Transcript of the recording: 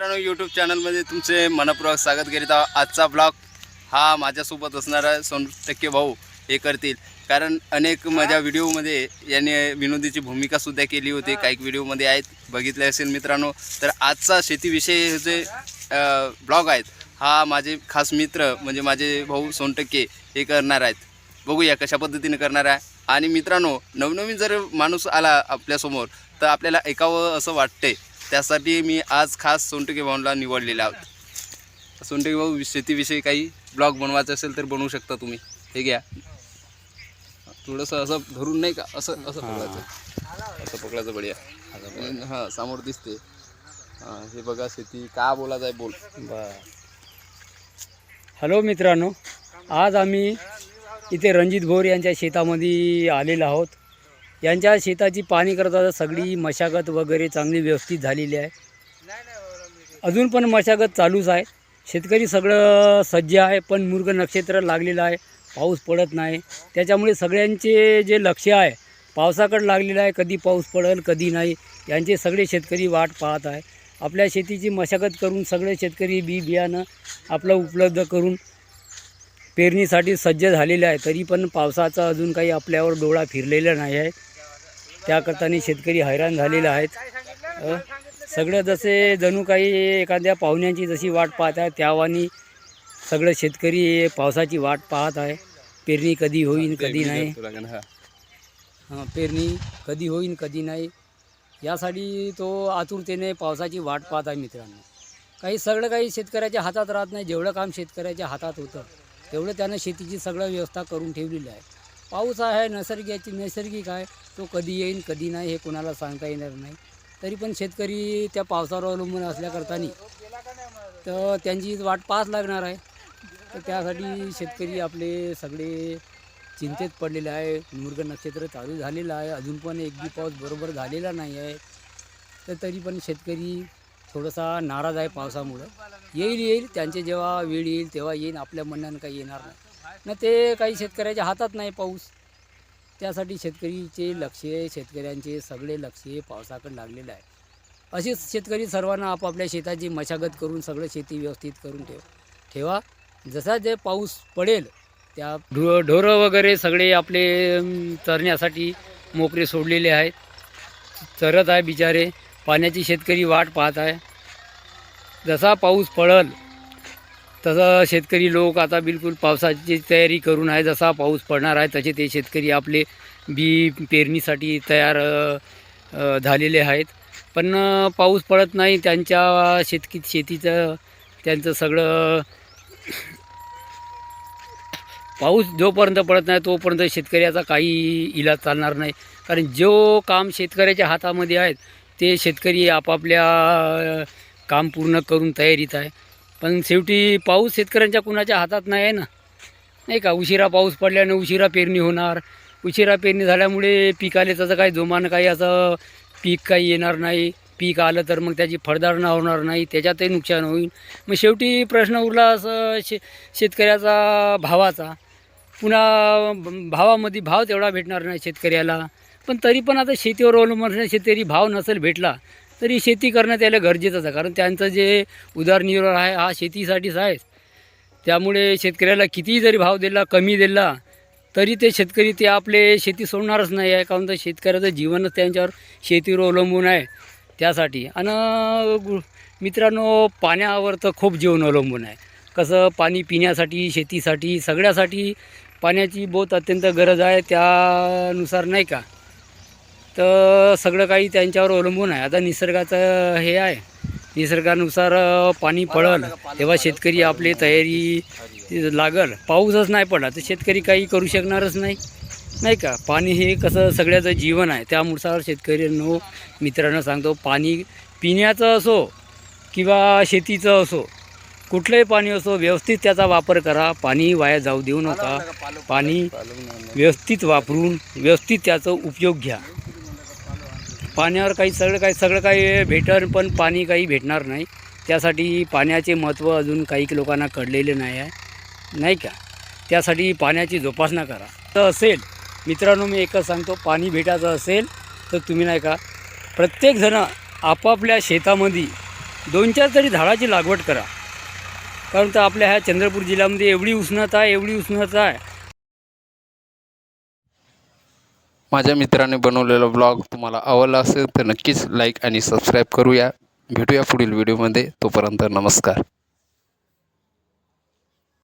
मित्रांनो यूट्यूब चॅनलमध्ये तुमचे मनपूर्वक स्वागत करीत आहोत. आजचा ब्लॉग हा माझ्यासोबत असणारा सोन टक्के भाऊ हे करतील. कारण अनेक माझ्या व्हिडिओमध्ये याने विनोदीची भूमिकासुद्धा केली होती. काही व्हिडिओमध्ये आहेत बघितले असेल मित्रांनो. तर आजचा शेतीविषयी जे ब्लॉग आहेत हा माझे खास मित्र म्हणजे माझे भाऊ सोनटक्के हे करणार आहेत. बघूया कशा पद्धतीने करणार आहे. आणि मित्रांनो नवनवीन जर माणूस आला आपल्यासमोर तर आपल्याला ऐकावं असं वाटते त्यासाठी मी आज खास सोनटके भाऊला निवडलेले आहोत. सोनटके भाऊ शेतीविषयी काही ब्लॉग बनवायचं असेल तर बनवू शकता तुम्ही. हे घ्या. थोडंसं असं धरून नाही का? असं असं पकडायचं. असं पकडायचं बढिया. हां समोर दिसते हां हे बघा शेती का बोलायचं आहे बोल. बर. हॅलो मित्रांनो आज आम्ही इथे रणजित भोर यांच्या शेतामध्ये आलेलो आहोत. यांच्या शेताची पाणी करता सगळी मशागत वगैरे चांगली व्यवस्थित झालेली आहे. अजून पण मशागत चालूच आहे. शेतकरी सगळं सज्ज आहे पण मृग नक्षत्र लागलेलं आहे. पाऊस पडत नाही. त्याच्यामुळे सगळ्यांचे जे लक्ष आहे पावसाकडे लागलेलं आहे. कधी पाऊस पडेल कधी नाही. यांचे सगळे शेतकरी वाट पाहत आहे. आपल्या शेतीची मशागत करून सगळे शेतकरी बी बियाणं आपलं उपलब्ध करून पेरणीसाठी सज्ज झालेले आहे. तरी पण पावसाचा अजून काही आपल्यावर डोळा फिरलेला नाही आहे. त्याकरताने शेतकरी हैराण झालेले आहेत. सगळं जसे जणू काही एखाद्या पाहुण्यांची जशी वाट पाहत आहे त्यावानी सगळं शेतकरी पावसाची वाट पाहत आहे. पेरणी कधी होईल कधी नाही. हां. हां पेरणी कधी होईन कधी नाही. यासाठी तो आतुरतेने पावसाची वाट पाहत आहे मित्रांनो. काही सगळं काही शेतकऱ्याच्या हातात राहत नाही. जेवढं काम शेतकऱ्याच्या हातात होतं तेवढं त्यानं शेतीची सगळं व्यवस्था करून ठेवलेली आहे. पाऊस आहे नैसर्गाची नैसर्गिक आहे. तो कधी येईन कधी नाही हे कोणाला सांगता येणार नाही. तरी पण शेतकरी त्या पावसावर अवलंबून असल्याकरतानी तर त्यांची वाट पाहाच लागणार आहे. तर त्यासाठी शेतकरी आपले सगळे चिंतेत पडलेले आहे. मृग नक्षत्र चालू झालेलं आहे. अजून पण एक बी पाऊस बरोबर झालेला नाही आहे. तर तरी पण शेतकरी थोडासा नाराज आहे पावसामुळं. येईल येईल. त्यांचे जेव्हा वेळ येईल तेव्हा येईल आपल्या म्हणण्यानं काही येणार नाही. ना ते काही शेतकऱ्याच्या हातात नाही पाऊस. त्यासाठी शेतकरीचे लक्ष शेतकऱ्यांचे सगळे लक्ष पावसाकडे लागलेलं आहे. असेच शेतकरी सर्वांना आपापल्या शेताची मशागत करून सगळं शेती व्यवस्थित करून ठेव ठेवा. जसा जे पाऊस पडेल त्या ढो ढोरं वगैरे सगळे आपले चरण्यासाठी मोकळे सोडलेले आहेत. चरत आहे बिचारे पाण्याची शेतकरी वाट पाहत आहे. जसा पाऊस पडल तसं शेतकरी लोक आता बिलकुल पावसाची तयारी करून आहे. जसा पाऊस पडणार आहे तसे ते शेतकरी आपले बी पेरणीसाठी तयार झालेले आहेत. पण पाऊस पडत नाही त्यांच्या शेतकी शेतीचं त्यांचं सगळं पाऊस जोपर्यंत पडत नाही तोपर्यंत शेतकऱ्याचा काही इलाज चालणार नाही. कारण जो काम शेतकऱ्याच्या हातामध्ये आहेत ते शेतकरी आपापल्या काम पूर्ण करून तयारीत आहे. पण शेवटी पाऊस शेतकऱ्यांच्या कुणाच्या हातात नाही आहे ना? नाही का? उशिरा पाऊस पडल्याने उशिरा पेरणी होणार. उशिरा पेरणी झाल्यामुळे पिकाले त्याचं काही जोमानं काही असं पीक काही येणार नाही. पीक आलं तर मग त्याची फळधारणा होणार नाही. त्याच्यातही नुकसान होईल. मग शेवटी प्रश्न उरला असं शे शेतकऱ्याचा भावाचा. पुन्हा भावामध्ये भाव तेवढा भेटणार नाही शेतकऱ्याला. पण तरी पण आता शेतीवर अवलंबून शेतकरी भाव नसेल भेटला तरी शेती करणं त्याला गरजेचंच आहे. कारण त्यांचं जे उदरनिर्वाह आहे हा शेतीसाठीच आहे. त्यामुळे शेतकऱ्याला कितीही जरी भाव दिला कमी दिला तरी ते शेतकरी ते आपले शेती सोडणारच नाही आहे. कारण तर शेतकऱ्याचं जीवनच त्यांच्यावर शेतीवर अवलंबून आहे. त्यासाठी. आणि मित्रांनो पाण्यावर तर खूप जीवन अवलंबून आहे. कसं पाणी पिण्यासाठी शेतीसाठी सगळ्यासाठी पाण्याची बहुत अत्यंत गरज आहे. त्यानुसार नाही का? तर सगळं काही त्यांच्यावर अवलंबून आहे. आता निसर्गाचं हे आहे. निसर्गानुसार पाणी पडल तेव्हा शेतकरी आपली तयारी लागल. पाऊसच नाही पडला तर शेतकरी काही करू शकणारच नाही. नाही का? पाणी हे कसं सगळ्याचं जीवन आहे. त्यानुसार शेतकऱ्यांनो मित्रांनो सांगतो पाणी पिण्याचं असो किंवा शेतीचं असो कुठलंही पाणी असो व्यवस्थित त्याचा वापर करा. पाणी वाया जाऊ देऊ नका. पाणी व्यवस्थित वापरून व्यवस्थित त्याचा उपयोग घ्या. पाण्यावर काही सगळं काही सगळं काही भेटन पण पाणी काही भेटणार नाही. त्यासाठी पाण्याचे महत्त्व अजून काही लोकांना कळलेले नाही आहे. नाही का? त्यासाठी पाण्याची जोपासना करा. तर असेल मित्रांनो मी एकच सांगतो पाणी भेटायचं असेल तर तुम्ही नाही का प्रत्येकजणं आपापल्या शेतामध्ये दोन चार तरी झाडाची लागवड करा. कारण तर आपल्या ह्या चंद्रपूर जिल्ह्यामध्ये एवढी उष्णता आहे एवढी उष्णता आहे. माझ्या मित्राने बनवलेला ब्लॉग तुम्हाला आवडला असेल तर नक्कीच लाईक आणि सबस्क्राईब करूया. भेटूया पुढील व्हिडिओमध्ये तोपर्यंत नमस्कार.